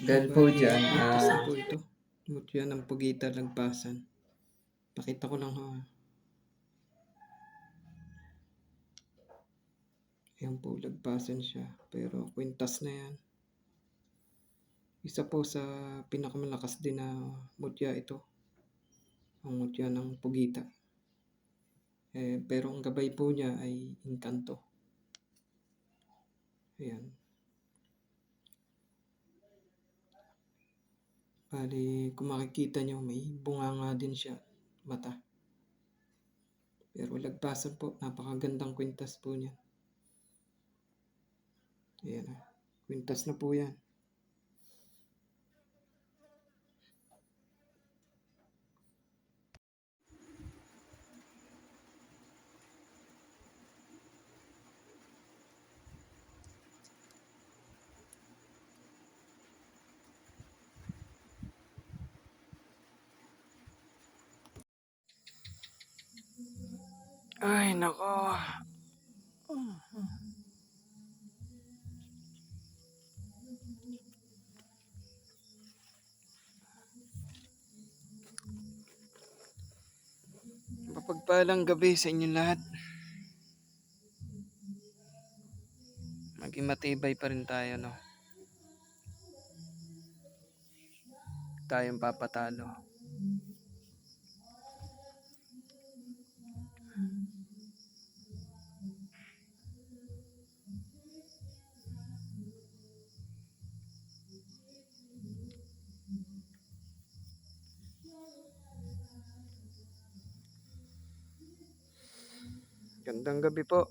Dahil po dyan, Ligtas na ah, po ito. Mutya ng Pugita Lagpasan. Pakita ko lang ha. Ayan po, lagpasan siya. Pero kwintas na yan. Isa po sa pinakamalakas din na mutya ito. Ang mutya ng Pugita. Eh, pero ang gabay po niya ay inkanto. Ayan. Bali, kung makikita nyo, may bunganga din siya. Mata. Pero lagpasan po, napakagandang kwintas po niya. Ayan ah. Kwintas na po yan. Ay, nako. Mapagpalang gabi sa inyo lahat. Maging matibay pa rin tayo, no? Tayong papatalo. Gandang gabi po.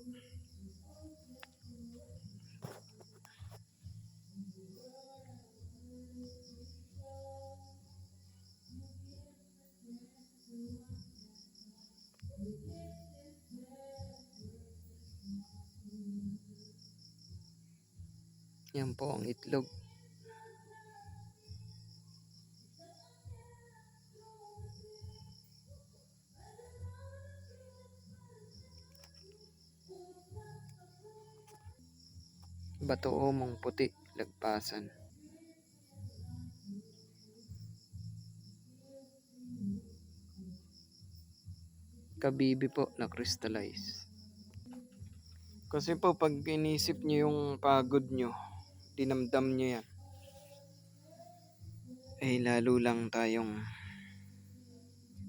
Yan po ang itlog. Bato mong puti, lagpasan. Kabibi po na crystallize. Kasi po pag inisip nyo yung pagod nyo, dinamdam nyo yan. Eh lalo lang tayong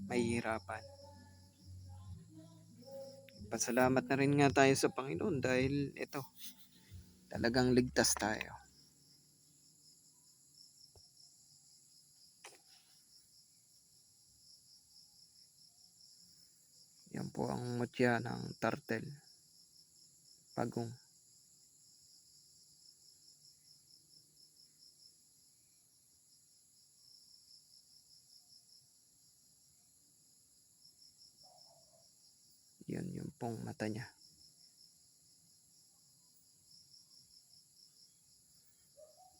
mahihirapan. Pasalamat na rin nga tayo sa Panginoon dahil ito, talagang ligtas tayo. Yan po ang mutya ng tartel. Pagong. Yan yung pong mata niya.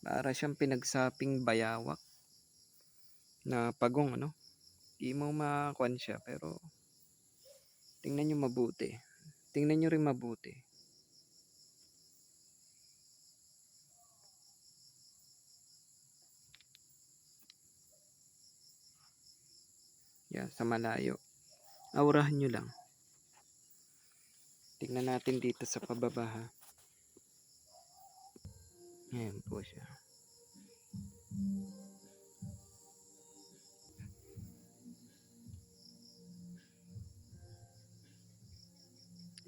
Para siyang pinagsaping bayawak na pagong ano. Di mo makakwan siya pero tingnan nyo mabuti. Tingnan nyo rin mabuti. Yan, sa malayo. Aurahan nyo lang. Tingnan natin dito sa pababa ha. Ayan po siya.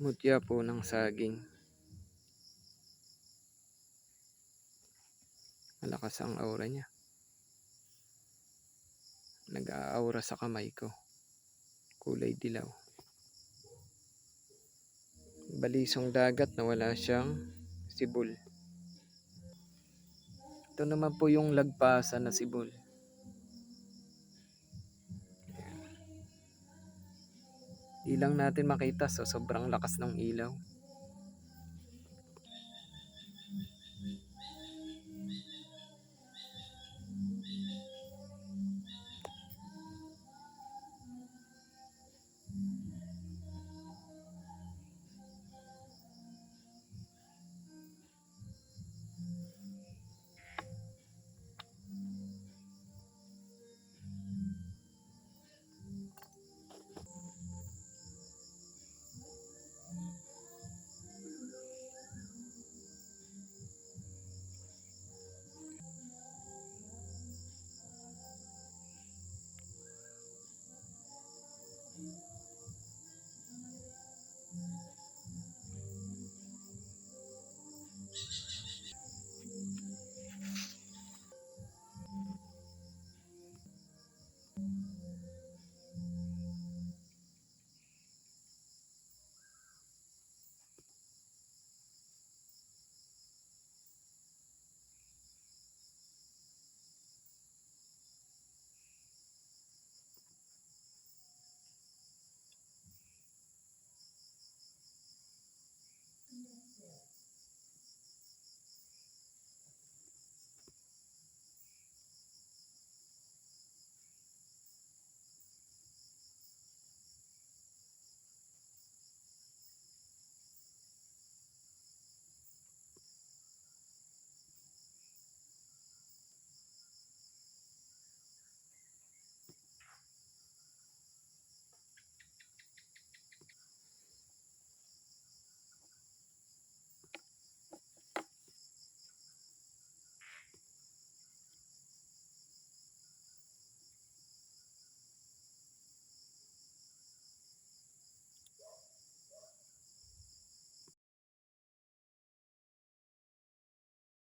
Mutya po ng saging. Malakas ang aura niya. Nag-aaura sa kamay ko. Kulay dilaw. Balisong dagat na wala siyang sibol. Ito naman po yung lagpasan na sibol. Di lang natin makita sa sobrang lakas ng ilaw.